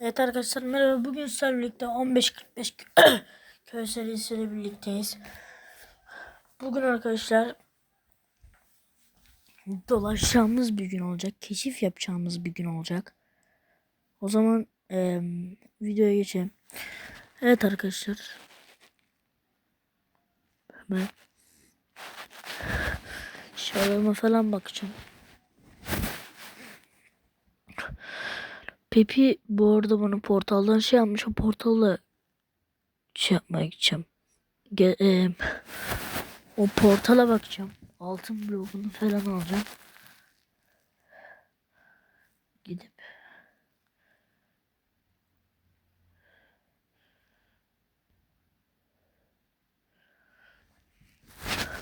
Evet arkadaşlar merhaba. Bugün sizlerle birlikte 15.45 köy serisiyle birlikteyiz. Bugün arkadaşlar dolaşacağımız bir gün olacak. Keşif yapacağımız bir gün olacak. O zaman eee, videoya geçelim. Evet arkadaşlar. Hemen şarama falan bakacağım. Pepi bu arada bana portaldan şey yapmış. O portalla şey yapmaya gideceğim. Ge e, o portala bakacağım. Altın blokunu falan alacağım. Gidip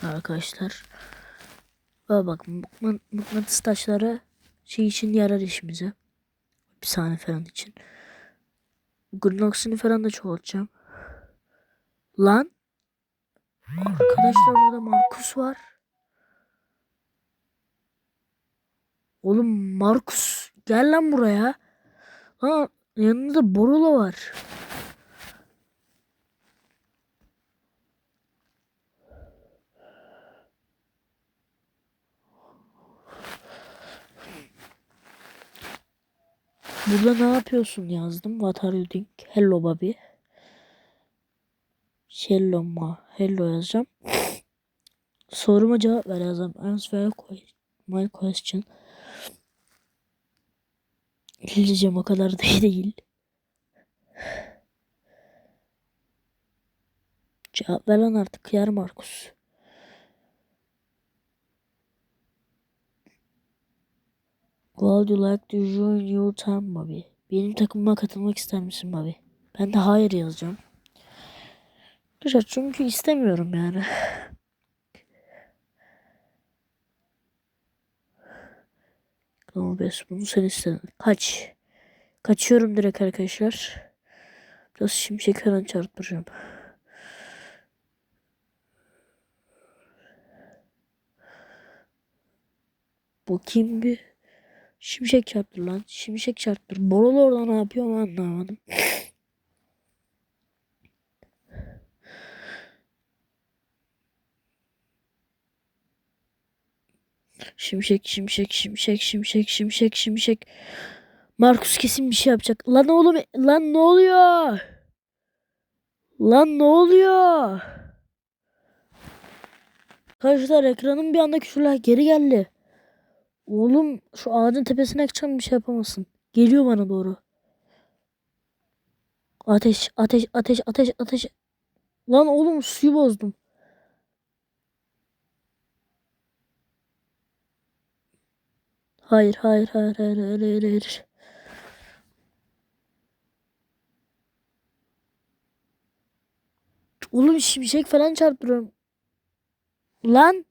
Arkadaşlar. Bak bak mıkna- mıknatıs taşları şey için yarar işimize. Bir saniye falan için. Glunox'unu falan da çoğaltacağım. Lan. Arkadaşlar burada Markus var. Oğlum Markus gel lan buraya. Lan yanında Borolo var. Burada ne yapıyorsun yazdım. What are you doing? Hello Bobby. Hello ma. Hello yazacağım. Soruma cevap ver yazacağım. Answer my question. İngilizcem o kadar da iyi değil. Cevap ver lan artık yer Markus. Would like to join your team Bobby? Benim takımıma katılmak ister misin Bobby? Ben de hayır yazacağım. Arkadaşlar çünkü istemiyorum yani. Tamam bes bunu sen istedin. Kaç. Kaçıyorum direkt arkadaşlar. Biraz şimşek falan çarptıracağım. Bakayım bir. Şimşek çarptır lan. Şimşek çarptır. Borolu orada ne yapıyor mu anlamadım. Şimşek, şimşek, şimşek, şimşek, şimşek, şimşek. Markus kesin bir şey yapacak. Lan oğlum, lan ne oluyor? Lan ne oluyor? Arkadaşlar ekranın bir anda küçüler geri geldi. Oğlum şu ağacın tepesine çıkan bir şey yapamazsın. Geliyor bana doğru. Ateş, ateş, ateş, ateş, ateş. Lan oğlum suyu bozdum. Hayır, hayır, hayır, hayır, hayır, hayır, hayır. Oğlum şimşek falan çarptırıyorum. Lan.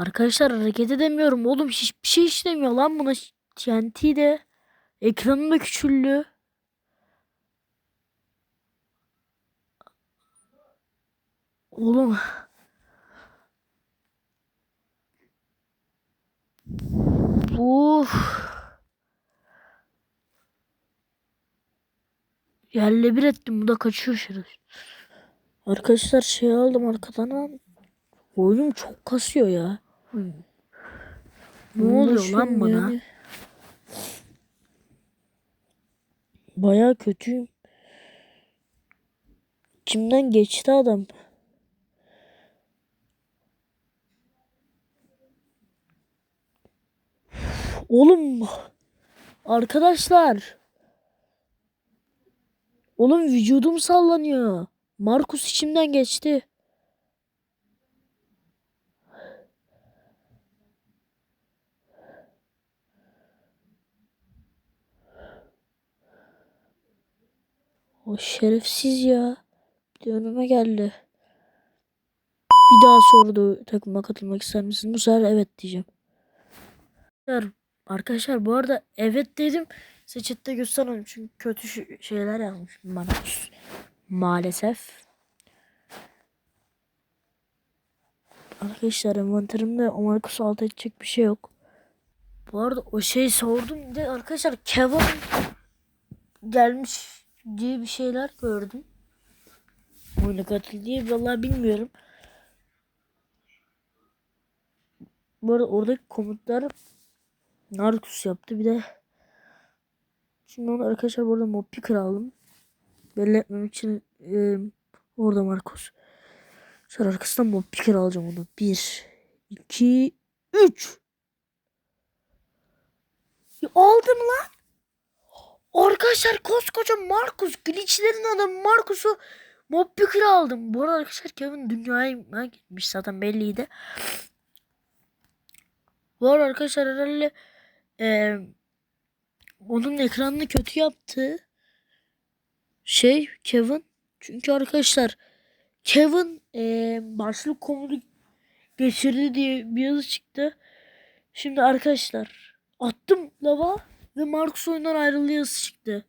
Arkadaşlar hareket edemiyorum. Oğlum hiçbir şey işlemiyor lan buna. TNT de. Ekranım da küçüldü. Oğlum. Uf. Yerle bir ettim. Bu da kaçıyor şeref. Arkadaşlar şey aldım arkadan. Oyunum çok kasıyor ya. Ne oluyor lan bana? Yani. Baya kötüyüm. Kimden geçti adam? Oğlum arkadaşlar. Oğlum vücudum sallanıyor. Markus içimden geçti. O şerefsiz ya. Bir de önüme geldi. Bir daha sordu takıma katılmak ister misin? Bu sefer evet diyeceğim. Arkadaşlar, bu arada evet dedim. Size chatte göstermedim çünkü kötü şeyler yazmış bana. Maalesef. Arkadaşlar envanterimde o Marcus'u alt edecek bir şey yok. Bu arada o şeyi sordum de arkadaşlar Kevin gelmiş diye bir şeyler gördüm. Oyuna katıl diye vallahi bilmiyorum. Bu arada oradaki komutlar Narcus yaptı. Bir de şimdi onu arkadaşlar burada mob picker. Belli etmemek için e, orada Marcos. Sonra arkasından mob picker alacağım onu. 1 2 3 Aldım lan. Arkadaşlar koskoca Marcus glitchlerin adamı Marcus'u mob picker aldım. Bu arada arkadaşlar Kevin dünyaya gitmiş zaten belliydi. Bu arada arkadaşlar herhalde e, onun ekranını kötü yaptı. Şey Kevin. Çünkü arkadaşlar Kevin e, başlık komutu geçirdi diye bir yazı çıktı. Şimdi arkadaşlar attım lava ve Marcus oyundan ayrıldı yazısı çıktı.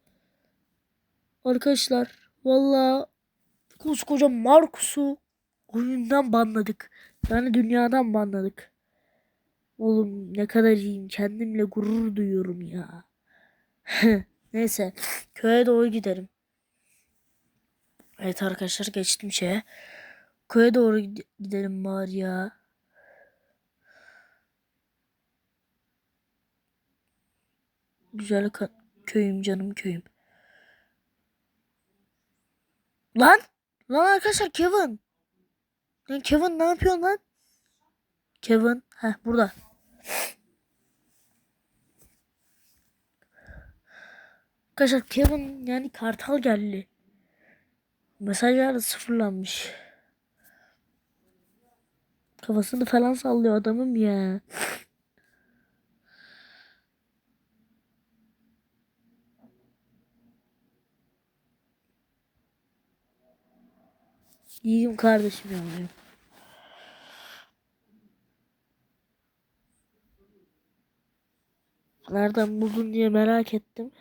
Arkadaşlar valla koskoca Marcus'u oyundan banladık. Yani dünyadan banladık. Oğlum ne kadar iyiyim. Kendimle gurur duyuyorum ya. Neyse. Köye doğru giderim. Evet arkadaşlar geçtim şeye. Köye doğru gide- gidelim bari ya. Güzel köyüm canım köyüm. Lan! Lan arkadaşlar Kevin. Lan Kevin ne yapıyorsun lan? Kevin. Heh burada. Arkadaşlar Kevin yani kartal geldi. Mesajlar sıfırlanmış. Kafasını falan sallıyor adamım ya. İyiyim kardeşim yavrum. Nereden buldun diye merak ettim.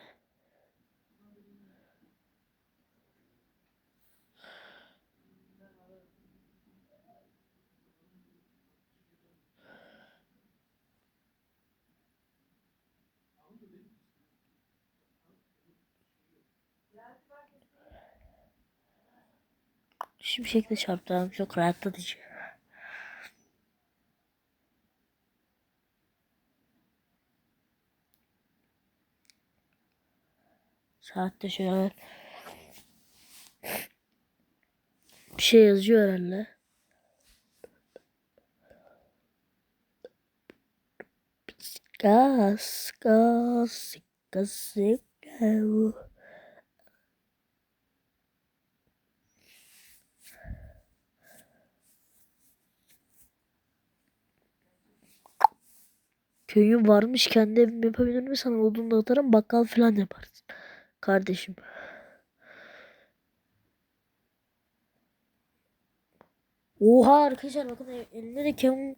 Şimşekle çarptı abi çok rahatlatıcı. Saatte şöyle bir şey yazıyor herhalde. Gaz, gaz, gaz, gaz. Köyün varmış kendi evimi yapabilir mi? Sana odun atarım bakkal falan yaparsın. Kardeşim. Oha arkadaşlar bakın el- elinde de Kevin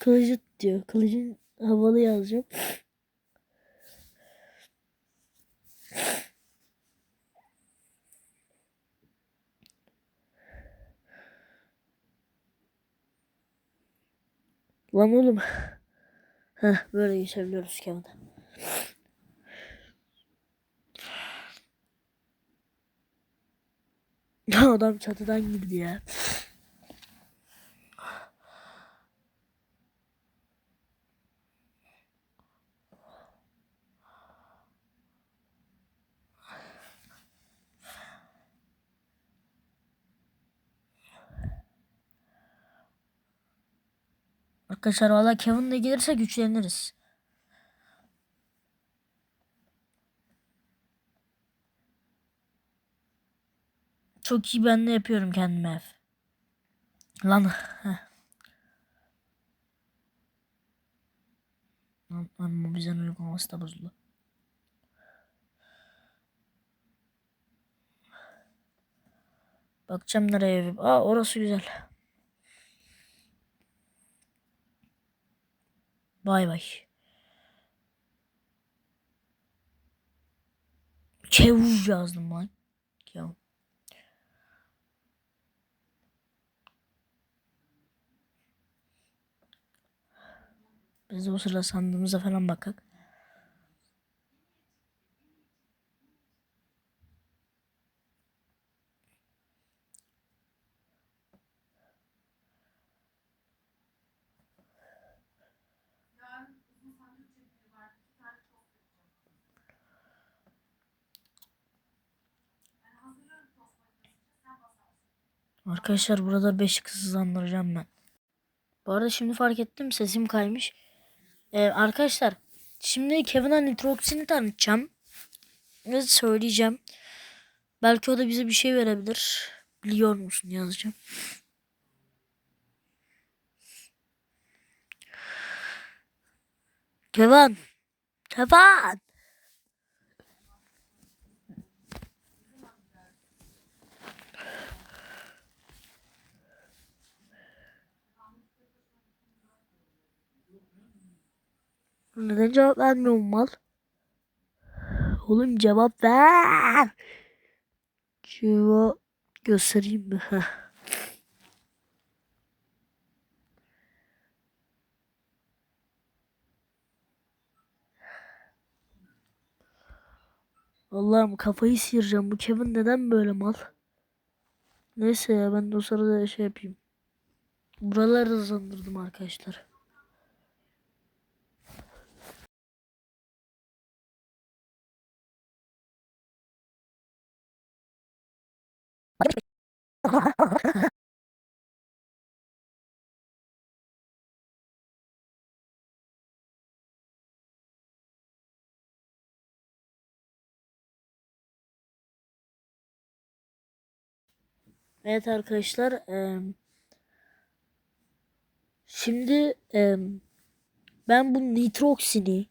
kılıcı diyor. Kılıcın havalı yazacağım. Lan oğlum. Heh böyle geçebiliyoruz Kevin'e. Adam çatıdan girdi ya. Arkadaşlar valla Kevin'le gelirse güçleniriz. Çok iyi ben de yapıyorum kendime ev. Lan. heh. Bu bizden uygulaması da bozuldu. Bakacağım nereye ev. Aa orası güzel. Bay bay. Çavuş yazdım lan. Ya. Biz o sırada sandığımıza falan bakak. Arkadaşlar burada 5 hızlandıracağım ben. Bu arada şimdi fark ettim sesim kaymış. Ee, arkadaşlar şimdi Kevin'a nitroksini tanıtacağım. Ve söyleyeceğim. Belki o da bize bir şey verebilir. Biliyor musun yazacağım. Kevin. Kevin. Neden cevap vermiyor mal? Oğlum cevap ver. Cevap göstereyim mi? Allah'ım kafayı sıyıracağım. Bu Kevin neden böyle mal? Neyse ya ben de o sırada şey yapayım. Buraları hızlandırdım arkadaşlar. Evet arkadaşlar. şimdi ben bu nitroksini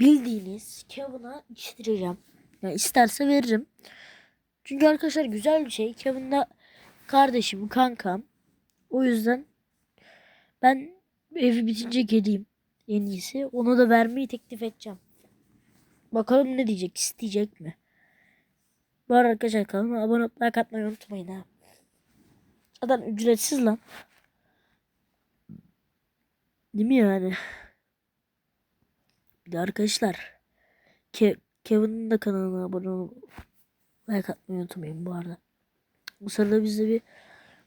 bildiğiniz Kevin'a içtireceğim. Yani isterse veririm. Çünkü arkadaşlar güzel bir şey. Kevin de kardeşim, kankam. O yüzden ben evi bitince geleyim en iyisi. Ona da vermeyi teklif edeceğim. Bakalım ne diyecek, isteyecek mi? Bu arada arkadaşlar kanalıma abone olup like atmayı unutmayın ha. Zaten ücretsiz lan. Değil mi yani? Bir de arkadaşlar. Ke Kevin'in de kanalına abone olup like atmayı unutmayın bu arada. Bu sırada biz de bir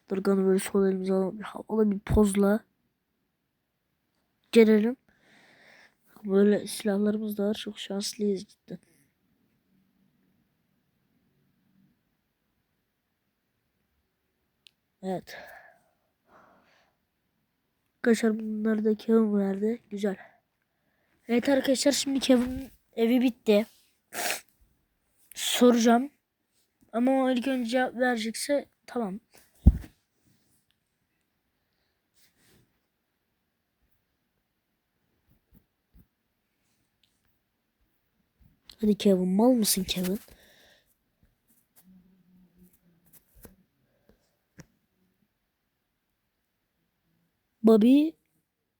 Durgan'ı böyle sol elimize alalım. Bir havalı bir pozla gelelim. Böyle silahlarımız da var. Çok şanslıyız cidden. Evet. Arkadaşlar bunları da Kevin verdi. Güzel. Evet arkadaşlar şimdi Kevin'in evi bitti. Soracağım. Ama o ilk önce cevap verecekse tamam. Hadi Kevin mal mısın Kevin? Bobby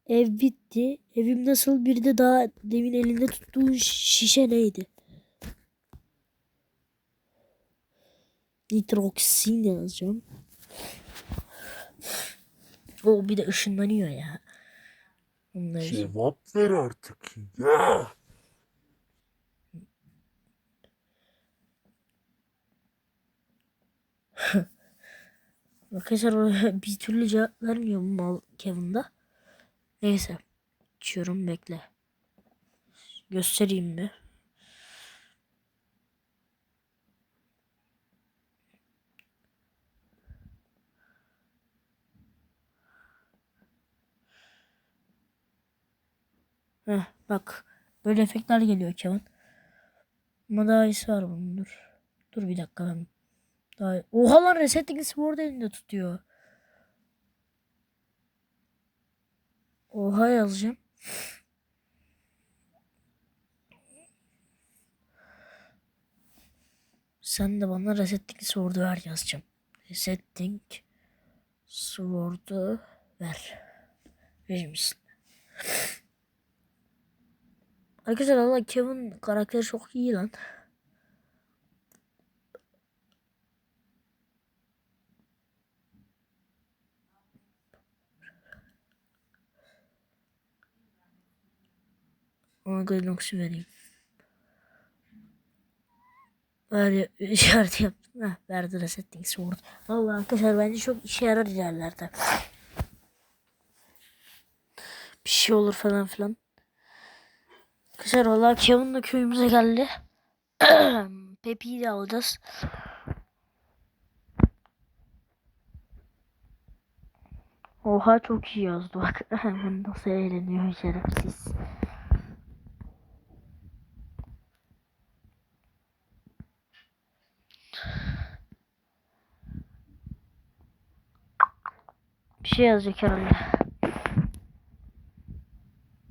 ev bitti. Evim nasıl bir de daha demin elinde tuttuğun şişe neydi? Nitroksin yazacağım. O bir de ışınlanıyor ya. Onları Cevap ver artık ya. Arkadaşlar bir türlü cevap vermiyor bu mal Kevin'da. Neyse. Açıyorum bekle. Göstereyim mi? Heh, bak. Böyle efektler geliyor Kevin. Ama daha iyisi var bunun dur. Dur bir dakika ben. Daha... Oha lan resetting sword elinde tutuyor. Oha yazacağım. Sen de bana resetting sword'u ver yazacağım. Resetting sword'u ver. Verir misin? Arkadaşlar Allah Kevin karakteri çok iyi lan. Ona Galox'u vereyim. Öyle işaret yaptım. Heh, verdi resetting sword. Valla arkadaşlar bence çok işe yarar ilerlerde. Bir şey olur falan filan. Arkadaşlar valla Kevin de köyümüze geldi. Pepi'yi de alacağız. Oha çok iyi yazdı bak. Nasıl eğleniyor şerefsiz. Bir şey yazacak herhalde.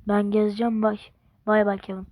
Ben gezeceğim bay. Bay bay Kevin.